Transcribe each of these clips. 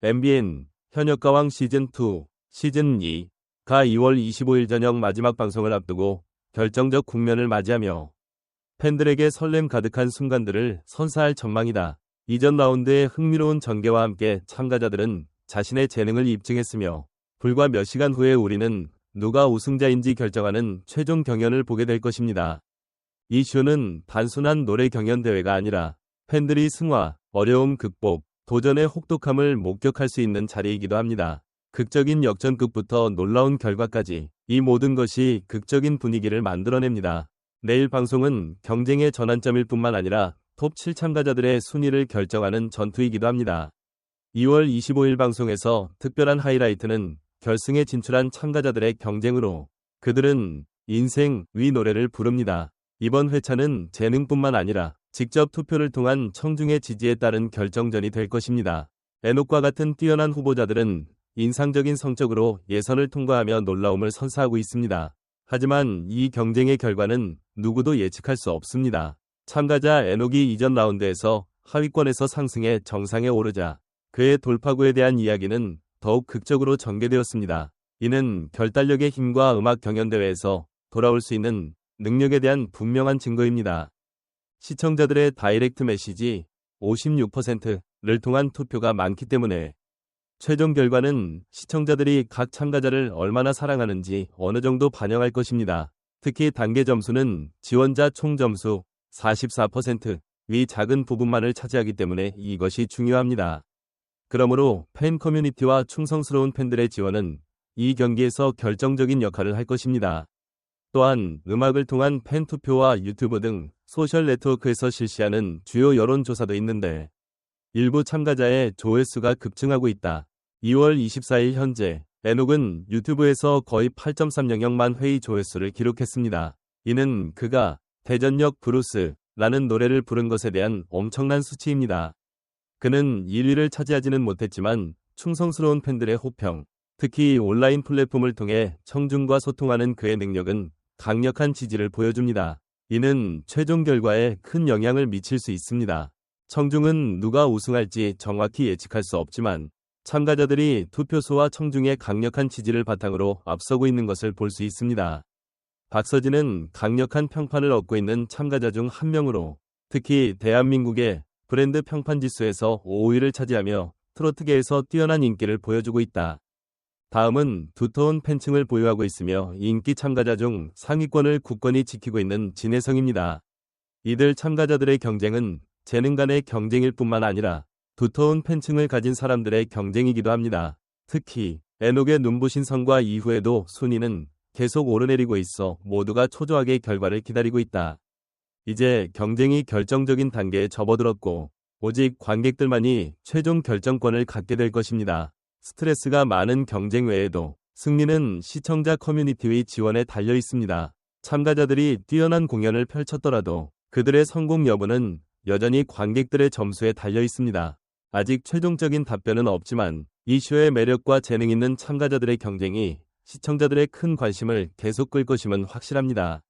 MBN 현역가왕 시즌2 시즌2가 2월 25일 저녁 마지막 방송을 앞두고 결정적 국면을 맞이하며 팬들에게 설렘 가득한 순간들을 선사할 전망이다. 이전 라운드의 흥미로운 전개와 함께 참가자들은 자신의 재능을 입증했으며 불과 몇 시간 후에 우리는 누가 우승자인지 결정하는 최종 경연을 보게 될 것입니다. 이 쇼는 단순한 노래 경연 대회가 아니라 팬들이 승화, 어려움 극복, 도전의 혹독함을 목격할 수 있는 자리이기도 합니다. 극적인 역전극부터 놀라운 결과까지 이 모든 것이 극적인 분위기를 만들어냅니다. 내일 방송은 경쟁의 전환점일 뿐만 아니라 톱 7 참가자들의 순위를 결정하는 전투이기도 합니다. 2월 25일 방송에서 특별한 하이라이트는 결승에 진출한 참가자들의 경쟁으로 그들은 인생 위 노래를 부릅니다. 이번 회차는 재능뿐만 아니라 직접 투표를 통한 청중의 지지에 따른 결정전이 될 것입니다. 에녹과 같은 뛰어난 후보자들은 인상적인 성적으로 예선을 통과하며 놀라움을 선사하고 있습니다. 하지만 이 경쟁의 결과는 누구도 예측할 수 없습니다. 참가자 에녹이 이전 라운드에서 하위권에서 상승해 정상에 오르자 그의 돌파구에 대한 이야기는 더욱 극적으로 전개되었습니다. 이는 결단력의 힘과 음악 경연대회에서 돌아올 수 있는 능력에 대한 분명한 증거입니다. 시청자들의 다이렉트 메시지 56%를 통한 투표가 많기 때문에 최종 결과는 시청자들이 각 참가자를 얼마나 사랑하는지 어느 정도 반영할 것입니다. 특히 단계 점수는 지원자 총 점수 44%위 작은 부분만을 차지하기 때문에 이것이 중요합니다. 그러므로 팬 커뮤니티와 충성스러운 팬들의 지원은 이 경기에서 결정적인 역할을 할 것입니다. 또한 음악을 통한 팬 투표와 유튜브 등 소셜 네트워크에서 실시하는 주요 여론조사도 있는데 일부 참가자의 조회수가 급증하고 있다. 2월 24일 현재 에녹은 유튜브에서 거의 8.3영만 회의 조회수를 기록했습니다. 이는 그가 대전역 브루스라는 노래를 부른 것에 대한 엄청난 수치입니다. 그는 1위를 차지하지는 못했지만 충성스러운 팬들의 호평, 특히 온라인 플랫폼을 통해 청중과 소통하는 그의 능력은 강력한 지지를 보여줍니다. 이는 최종 결과에 큰 영향을 미칠 수 있습니다. 청중은 누가 우승할지 정확히 예측할 수 없지만 참가자들이 투표수와 청중의 강력한 지지를 바탕으로 앞서고 있는 것을 볼 수 있습니다. 박서진은 강력한 평판을 얻고 있는 참가자 중 한 명으로 특히 대한민국의 브랜드 평판 지수에서 5위를 차지하며 트로트계에서 뛰어난 인기를 보여주고 있다. 다음은 두터운 팬층을 보유하고 있으며 인기 참가자 중 상위권을 굳건히 지키고 있는 진혜성입니다. 이들 참가자들의 경쟁은 재능 간의 경쟁일 뿐만 아니라 두터운 팬층을 가진 사람들의 경쟁이기도 합니다. 특히 에녹의 눈부신 성과 이후에도 순위는 계속 오르내리고 있어 모두가 초조하게 결과를 기다리고 있다. 이제 경쟁이 결정적인 단계에 접어들었고 오직 관객들만이 최종 결정권을 갖게 될 것입니다. 스트레스가 많은 경쟁 외에도 승리는 시청자 커뮤니티의 지원에 달려 있습니다. 참가자들이 뛰어난 공연을 펼쳤더라도 그들의 성공 여부는 여전히 관객들의 점수에 달려 있습니다. 아직 최종적인 답변은 없지만 이 쇼의 매력과 재능 있는 참가자들의 경쟁이 시청자들의 큰 관심을 계속 끌 것임은 확실합니다.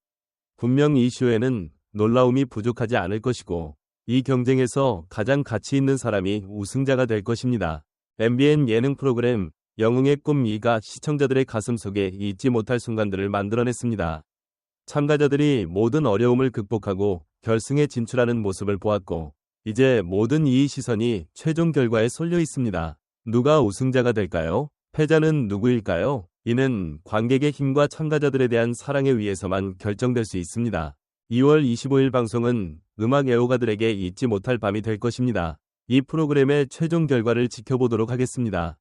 분명 이 쇼에는 놀라움이 부족하지 않을 것이고 이 경쟁에서 가장 가치 있는 사람이 우승자가 될 것입니다. MBN 예능 프로그램 영웅의 꿈 2가 시청자들의 가슴 속에 잊지 못할 순간들을 만들어냈습니다. 참가자들이 모든 어려움을 극복하고 결승에 진출하는 모습을 보았고 이제 모든 이 시선이 최종 결과에 쏠려 있습니다. 누가 우승자가 될까요? 패자는 누구일까요? 이는 관객의 힘과 참가자들에 대한 사랑에 의해서만 결정될 수 있습니다. 2월 25일 방송은 음악 애호가들에게 잊지 못할 밤이 될 것입니다. 이 프로그램의 최종 결과를 지켜보도록 하겠습니다.